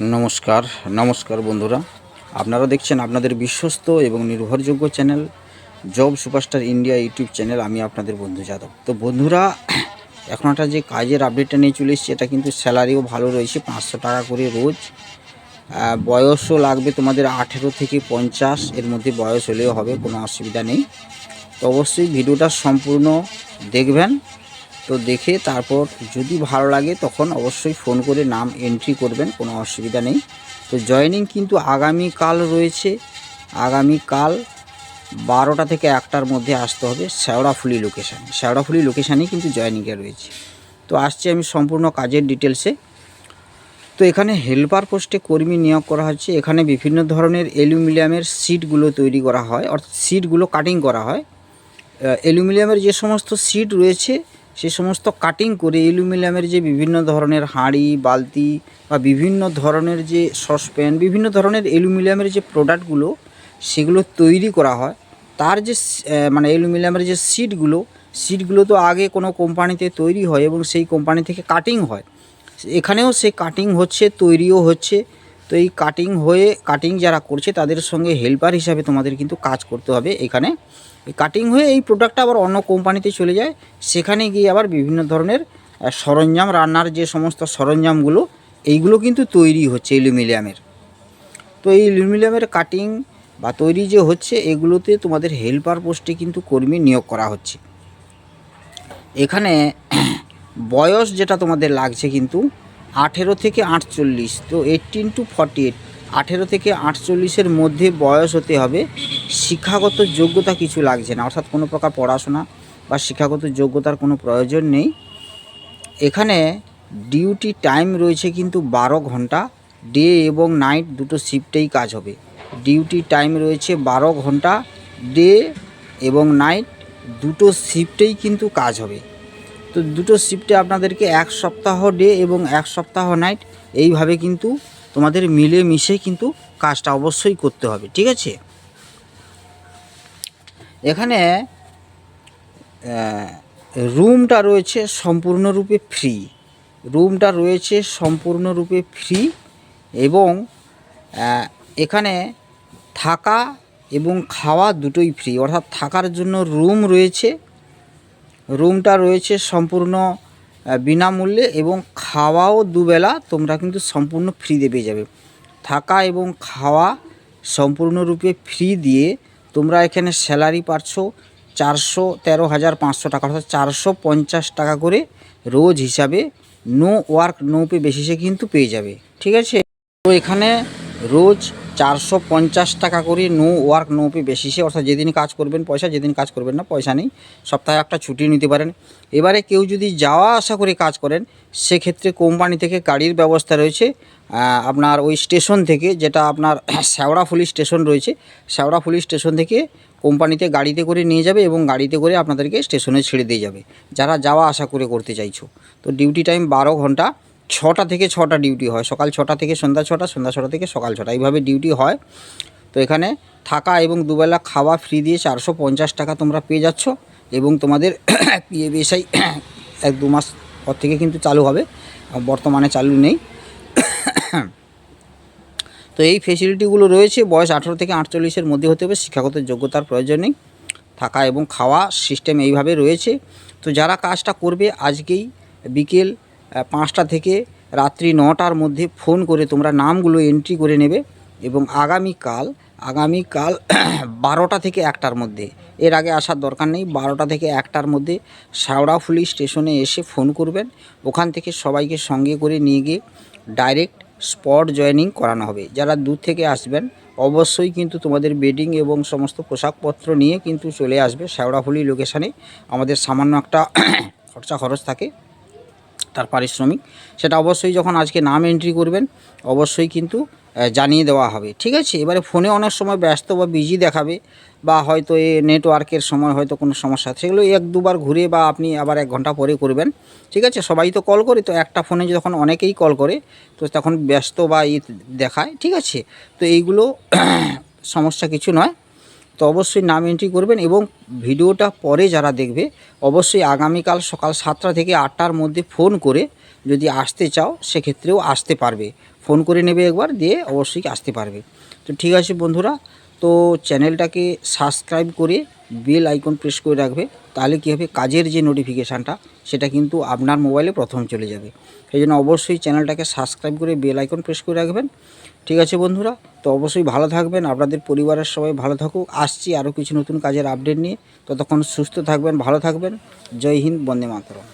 নমস্কার নমস্কার বন্ধুরা। আপনারা দেখছেন আপনাদের বিশ্বস্ত এবং নির্ভরযোগ্য channel job superstar India YouTube channel. আমি আপনাদের বন্ধু যাদব। তো বন্ধুরা, এখন একটা যে কাজের আপডেটটা নিয়ে চলে এসেছি, এটা কিন্তু স্যালারিও ভালো রয়েছে, পাঁচশো টাকা করে রোজ। বয়সও লাগবে তোমাদের আঠেরো থেকে পঞ্চাশ, এর মধ্যে বয়স হলেও হবে, কোনো অসুবিধা নেই। তো অবশ্যই ভিডিওটা সম্পূর্ণ দেখবেন। তো দেখে তারপর যদি ভালো লাগে তখন অবশ্যই ফোন করে নাম এন্ট্রি করবেন, কোনো অসুবিধা নেই। তো জয়েনিং কিন্তু আগামীকাল রয়েছে। আগামীকাল বারোটা থেকে একটার মধ্যে আসতে হবে শেওড়াফুলি লোকেশান শেওড়াফুলি লোকেশানেই কিন্তু জয়েনিংয়ে রয়েছে। তো আসছি আমি সম্পূর্ণ কাজের ডিটেলসে তো এখানে হেল্পার পোস্টে কর্মী নিয়োগ করা হচ্ছে। এখানে বিভিন্ন ধরনের অ্যালুমিনিয়ামের সিটগুলো তৈরি করা হয়। অর্থাৎ সিটগুলো কাটিং করা হয়। অ্যালুমিনিয়ামের যে সমস্ত সিট রয়েছে সে সমস্ত কাটিং করে অ্যালুমিনিয়ামের যে বিভিন্ন ধরনের হাঁড়ি, বালতি বা বিভিন্ন ধরনের যে সসপ্যান বিভিন্ন ধরনের অ্যালুমিনিয়ামের যে প্রোডাক্টগুলো সেগুলো তৈরি করা হয়। তার যে মানে অ্যালুমিনিয়ামের যে সিটগুলো সিটগুলো তো আগে কোনো কোম্পানিতে তৈরি হয় এবং সেই কোম্পানি থেকে কাটিং হয়। এখানেও সে কাটিং হচ্ছে, তৈরিও হচ্ছে। তো এই কাটিং হয়ে কাটিং যারা করছে, তাদের সঙ্গে হেল্পার হিসাবে তোমাদের কিন্তু কাজ করতে হবে এখানে। কাটিং হয়ে এই প্রোডাক্টটা আবার অন্য কোম্পানিতে চলে যায়। সেখানে গিয়ে আবার বিভিন্ন ধরনের সরঞ্জাম, রান্নার যে সমস্ত সরঞ্জামগুলো, এইগুলো কিন্তু তৈরি হচ্ছে অ্যালুমিনিয়ামের। তো এই অ্যালুমিনিয়ামের কাটিং বা তৈরি যে হচ্ছে, এগুলোতে তোমাদের হেল্পার পোস্টে কিন্তু কর্মী নিয়োগ করা হচ্ছে। এখানে বয়স যেটা তোমাদের লাগছে কিন্তু, আঠেরো থেকে আটচল্লিশ, তো এইটিন টু ফর্টি এইট আঠেরো থেকে আটচল্লিশের মধ্যে বয়স হতে হবে। শিক্ষাগত যোগ্যতা কিছু লাগছে না, অর্থাৎ কোনো প্রকার পড়াশোনা বা শিক্ষাগত যোগ্যতার কোনো প্রয়োজন নেই। এখানে ডিউটি টাইম রয়েছে কিন্তু বারো ঘণ্টা, ডে এবং নাইট দুটো শিফটেই কাজ হবে। ডিউটি টাইম রয়েছে বারো ঘণ্টা, ডে এবং নাইট দুটো শিফটেই কিন্তু কাজ হবে। তো দুটো শিফটে আপনাদেরকে এক সপ্তাহ ডে এবং এক সপ্তাহ নাইট, এইভাবে কিন্তু তোমাদের মিলে মিশে কিন্তু কাজটা অবশ্যই করতে হবে, ঠিক আছে? এখানে রুমটা রয়েছে সম্পূর্ণরূপে ফ্রি। রুমটা রয়েছে সম্পূর্ণরূপে ফ্রি এবং এখানে থাকা এবং খাওয়া দুটোই ফ্রি। অর্থাৎ থাকার জন্য রুম রয়েছে। রুমটা রয়েছে সম্পূর্ণ বিনামূল্যে এবং খাওয়াও দুবেলা তোমরা কিন্তু সম্পূর্ণ ফ্রিতে পেয়ে যাবে। থাকা এবং খাওয়া সম্পূর্ণরূপে ফ্রি দিয়ে তোমরা এখানে স্যালারি পাচ্ছ চারশো তেরো হাজার পাঁচশো টাকা, অর্থাৎ চারশো পঞ্চাশ টাকা করে রোজ হিসাবে। নো ওয়ার্ক নো পে বেসিসে কিন্তু পেয়ে যাবে। ঠিক আছে? তো এখানে রোজ চারশো পঞ্চাশ টাকা করে নো ওয়ার্ক নো পে বেসিসে অর্থাৎ যেদিন কাজ করবেন পয়সা, যেদিন কাজ করবেন না, পয়সা নেই। সপ্তাহে একটা ছুটি নিতে পারেন। এবারে কেউ যদি যাওয়া আসা করে কাজ করেন, সেক্ষেত্রে কোম্পানি থেকে গাড়ির ব্যবস্থা রয়েছে। আপনার ওই স্টেশন থেকে যেটা আপনার শেওড়াফুলি স্টেশন রয়েছে শেওড়াফুলি স্টেশন থেকে কোম্পানিতে গাড়িতে করে নিয়ে যাবে এবং গাড়িতে করে আপনাদেরকে স্টেশনে ছেড়ে দিয়ে যাবে। যারা যাওয়া আসা করে করতে চাইছো। তো ডিউটি টাইম বারো ঘণ্টা। ছটা থেকে ছটা ডিউটি হয়। সকাল ছটা থেকে সন্ধ্যা ছটা সন্ধ্যা ছটা থেকে সকাল ছটা। এইভাবে ডিউটি হয়। তো এখানে থাকা এবং দুবেলা খাওয়া ফ্রি দিয়ে চারশো পঞ্চাশ টাকা তোমরা পেয়ে যাচ্ছ এবং তোমাদের পিএবিএসআই এক দু মাস পর থেকে কিন্তু চালু হবে। বর্তমানে চালু নেই। তো এই ফেসিলিটিগুলো রয়েছে। বয়স আঠেরো থেকে আটচল্লিশের মধ্যে হতে হবে। শিক্ষাগত যোগ্যতার প্রয়োজন নেই। থাকা এবং খাওয়া সিস্টেম এইভাবে রয়েছে। তো যারা কাজটা করবে, আজকেই বিকেল পাঁচটা থেকে রাত্রি নটার মধ্যে ফোন করে তোমরা নামগুলো এন্ট্রি করে নেবে এবং আগামীকাল আগামীকাল বারোটা থেকে একটার মধ্যে। এর আগে আসার দরকার নেই, বারোটা থেকে একটার মধ্যে শাওড়াফুলি স্টেশনে এসে ফোন করবেন। ওখান থেকে সবাইকে সঙ্গে করে নিয়ে গিয়ে ডাইরেক্ট স্পট জয়েনিং করানো হবে। যারা দূর থেকে আসবেন, অবশ্যই কিন্তু তোমাদের বেডিং এবং সমস্ত পোশাকপত্র নিয়ে কিন্তু চলে আসবে শ্যাওড়াফুলি লোকেশানে আমাদের সামান্য একটা খরচা খরচ থাকে। তার পারিশ্রমিক, সেটা অবশ্যই যখন আজকে নাম এন্ট্রি করবেন, অবশ্যই কিন্তু জানিয়ে দেওয়া হবে। ঠিক আছে? এবারে ফোনে অনেক সময় ব্যস্ত বা বিজি দেখাবে, বা হয়তো এ নেটওয়ার্কের সময় হয়তো কোনো সমস্যা সেগুলো এক দুবার ঘুরে বা আপনি আবার এক ঘণ্টা পরে করবেন। ঠিক আছে? সবাই তো কল করে, তো একটা ফোনে যখন অনেকেই কল করে, তো তখন ব্যস্ত বা ই দেখায়। ঠিক আছে? তো এইগুলো সমস্যা কিছু নয়। তো অবশ্যই নাম এন্ট্রি করবেন এবং ভিডিওটা পরে যারা দেখবে, অবশ্যই আগামীকাল সকাল সাতটা থেকে আটটার মধ্যে ফোন করে যদি আসতে চাও, সেক্ষেত্রেও আসতে পারবে। ফোন করে নেবে একবার, দিয়ে অবশ্যই আসতে পারবে। তো ঠিক আছে বন্ধুরা, তো চ্যানেলটাকে সাবস্ক্রাইব করে বেল আইকন প্রেস করে রাখবে, তাহলে কী হবে, কাজের যে নোটিফিকেশানটা, সেটা কিন্তু আপনার মোবাইলে প্রথম চলে যাবে। সেই জন্য অবশ্যই চ্যানেলটাকে সাবস্ক্রাইব করে বেল আইকন প্রেস করে রাখবেন। ঠিক আছে বন্ধুরা, তো অবশ্যই ভালো থাকবেন, আপনাদের পরিবারের সবাই ভালো থাকুক। আসছি আরও কিছু নতুন কাজের আপডেট নিয়ে, ততক্ষণ সুস্থ থাকবেন, ভালো থাকবেন। জয় হিন্দ, বন্দে মাতরম।